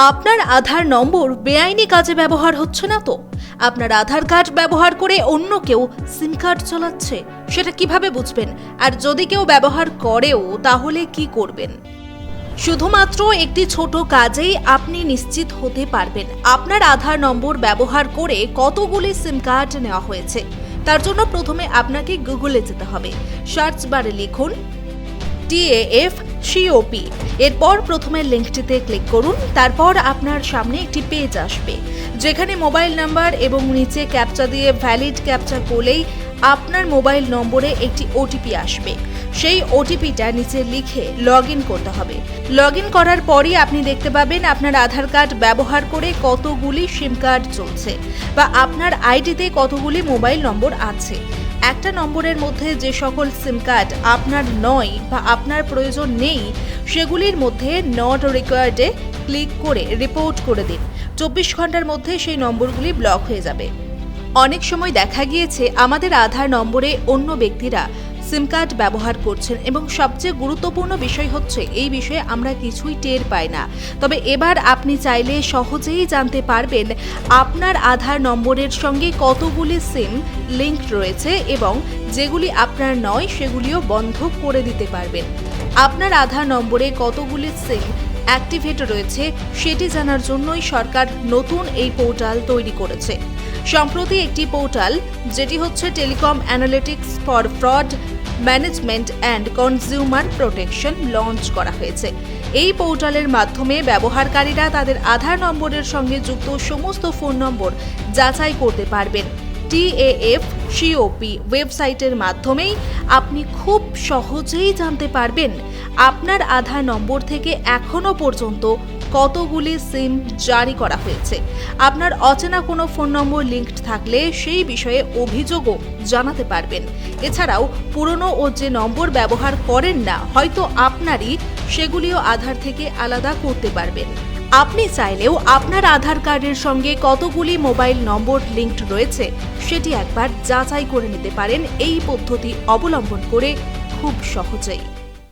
আপনার আধার নম্বর বেআইনি কাজে ব্যবহার হচ্ছে না তো? আপনার আধার কার্ড ব্যবহার করে অন্য কেউ সিম কার্ড চালাচ্ছে, সেটা কীভাবে বুঝবেন? আর যদি কেউ ব্যবহার করেও, তাহলে কি করবেন? শুধুমাত্র একটি ছোট কাজেই আপনি নিশ্চিত হতে পারবেন। আপনার আধার নম্বর ব্যবহার করে কতগুলি সিম কার্ড নেওয়া হয়েছে? তার জন্য প্রথমে আপনাকে গুগলে যেতে হবে। সার্চ বারে লিখুন টিএএফ সিওপি এরপর প্রথমে লিঙ্কটিতে ক্লিক করুন, তারপর আপনার সামনে একটি পেজ আসবে, যেখানে মোবাইল নাম্বার এবং নিচে ক্যাপচা দিয়ে ভ্যালিড ক্যাপচা করলেই আপনার মোবাইল নম্বরে একটি ওটিপি আসবে। সেই ওটিপিটা নিচে লিখে লগ করতে হবে। লগ করার পরই আপনি দেখতে পাবেন আপনার আধার কার্ড ব্যবহার করে কতগুলি সিম কার্ড চলছে বা আপনার আইডিতে কতগুলি মোবাইল নম্বর আছে। একটা নম্বরের মধ্যে যে সকল সিম কার্ড আপনার নয় বা আপনার প্রয়োজন নেই, সেগুলির মধ্যে নট রিকোয়ার্ডে ক্লিক করে রিপোর্ট করে দিন। চব্বিশ ঘণ্টার মধ্যে সেই নম্বরগুলি ব্লক হয়ে যাবে। অনেক সময় দেখা গিয়েছে, আমাদের আধার নম্বরে অন্য ব্যক্তিরা সিম কার্ড ব্যবহার করছেন এবং সবচেয়ে গুরুত্বপূর্ণ বিষয় হচ্ছে, এই বিষয়ে আমরা কিছুই টের পাই না। তবে এবার আপনি চাইলে সহজেই জানতে পারবেন আপনার আধার নম্বরের সঙ্গে কতগুলি সিম লিঙ্ক রয়েছে এবং যেগুলি আপনার নয়, সেগুলিও বন্ধ করে দিতে পারবেন। আপনার আধার নম্বরে কতগুলি সিম অ্যাক্টিভেট রয়েছে, সেটি জানার জন্যই সরকার নতুন এই পোর্টাল তৈরি করেছে। সম্প্রতি একটি পোর্টাল, যেটি হচ্ছে telecom analytics for fraud management and consumer protection launch করা হয়েছে। এই পোর্টালের মাধ্যমে ব্যবহারকারীরা তাদের আধার নম্বরের সঙ্গে যুক্ত সমস্ত ফোন নম্বর যাচাই করতে পারবেন। টিএএফ, সিওপি ওয়েবসাইটের মাধ্যমেই আপনি খুব সহজেই জানতে পারবেন আপনার আধার নম্বর থেকে এখনও পর্যন্ত কতগুলি সিম জারি করা হয়েছে? আপনার অচেনা কোনো ফোন নম্বর লিঙ্কড থাকলে সেই বিষয়ে অভিযোগও জানাতে পারবেন। এছাড়াও, পুরনো ও যে নম্বর ব্যবহার করেন না, হয়তো আপনারই সেগুলিও আধার থেকে আলাদা করতে পারবেন। আপনি চাইলেও আপনার আধার কার্ডের সঙ্গে কতগুলি মোবাইল নম্বর লিঙ্কড রয়েছে, সেটি একবার যাচাই করে নিতে পারেন। এই পদ্ধতি অবলম্বন করে খুব সহজেই।